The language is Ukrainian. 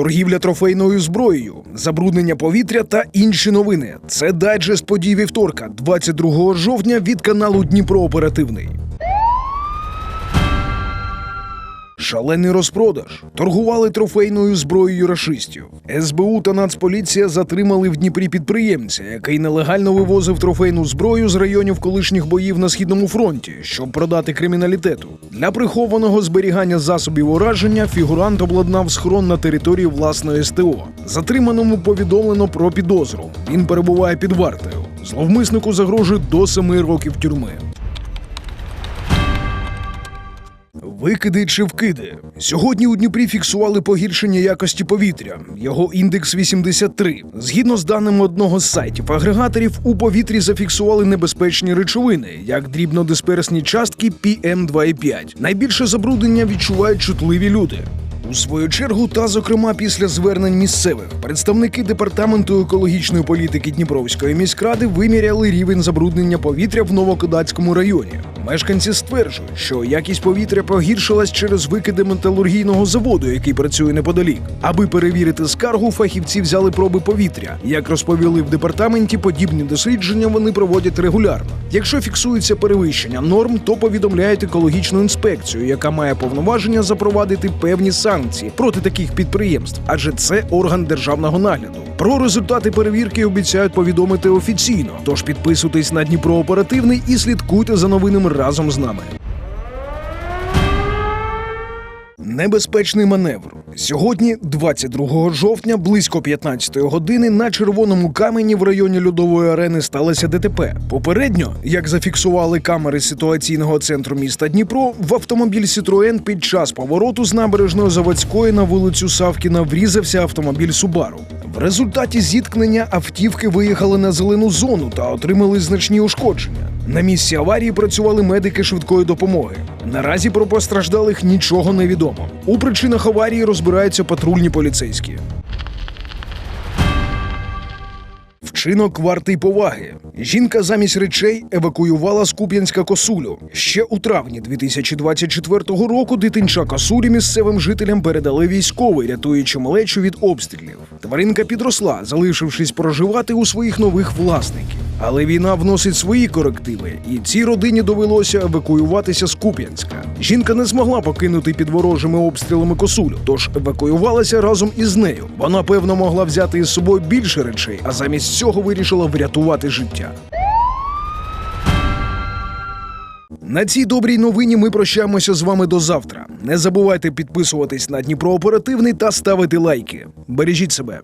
торгівля трофейною зброєю, забруднення повітря та інші новини. Це дайджест подій вівторка, 22 жовтня від каналу Дніпро Оперативний. Шалений розпродаж. Торгували трофейною зброєю рашистів. СБУ та Нацполіція затримали в Дніпрі підприємця, який нелегально вивозив трофейну зброю з районів колишніх боїв на східному фронті, щоб продати криміналітету. Для прихованого зберігання засобів ураження фігурант обладнав схрон на території власної СТО. Затриманому повідомлено про підозру. Він перебуває під вартою. Зловмиснику загрожує до семи років тюрми. Викиди чи вкиди. Сьогодні у Дніпрі фіксували погіршення якості повітря. Його індекс 83. Згідно з даними одного з сайтів агрегаторів, у повітрі зафіксували небезпечні речовини, як дрібнодисперсні частки PM2,5. Найбільше забруднення відчувають чутливі люди. У свою чергу, та зокрема після звернень місцевих, представники департаменту екологічної політики Дніпровської міськради виміряли рівень забруднення повітря в Новокодацькому районі. Мешканці стверджують, що якість повітря погіршилась через викиди металургійного заводу, який працює неподалік. Аби перевірити скаргу, фахівці взяли проби повітря. Як розповіли в департаменті, подібні дослідження вони проводять регулярно. Якщо фіксується перевищення норм, то повідомляють екологічну інспекцію, яка має повноваження запровадити певні санкції проти таких підприємств, адже це орган державного нагляду. Про результати перевірки обіцяють повідомити офіційно. Тож підписуйтесь на Дніпро Оперативний і слідкуйте за новинами разом з нами. Небезпечний маневр. Сьогодні, 22 жовтня, близько 15 години, на червоному камені в районі льодової арени сталося ДТП. Попередньо, як зафіксували камери ситуаційного центру міста Дніпро, в автомобіль Citroen під час повороту з набережної заводської на вулицю Савкіна врізався автомобіль Субару. В результаті зіткнення автівки виїхали на зелену зону та отримали значні ушкодження. На місці аварії працювали медики швидкої допомоги. Наразі про постраждалих нічого не відомо. У причинах аварії розбираються патрульні поліцейські. Вчинок вартий поваги. Жінка замість речей евакуювала з Куп'янська косулю. Ще у травні 2024 року дитинча косулі місцевим жителям передали військовий, рятуючи малечу від обстрілів. Тваринка підросла, залишившись проживати у своїх нових власників. Але війна вносить свої корективи, і цій родині довелося евакуюватися з Куп'янська. Жінка не змогла покинути під ворожими обстрілами косулю, тож евакуювалася разом із нею. Вона певно могла взяти із собою більше речей, а замість цього вирішила врятувати життя. На цій добрій новині ми прощаємося з вами до завтра. Не забувайте підписуватись на Дніпро Оперативний та ставити лайки. Бережіть себе.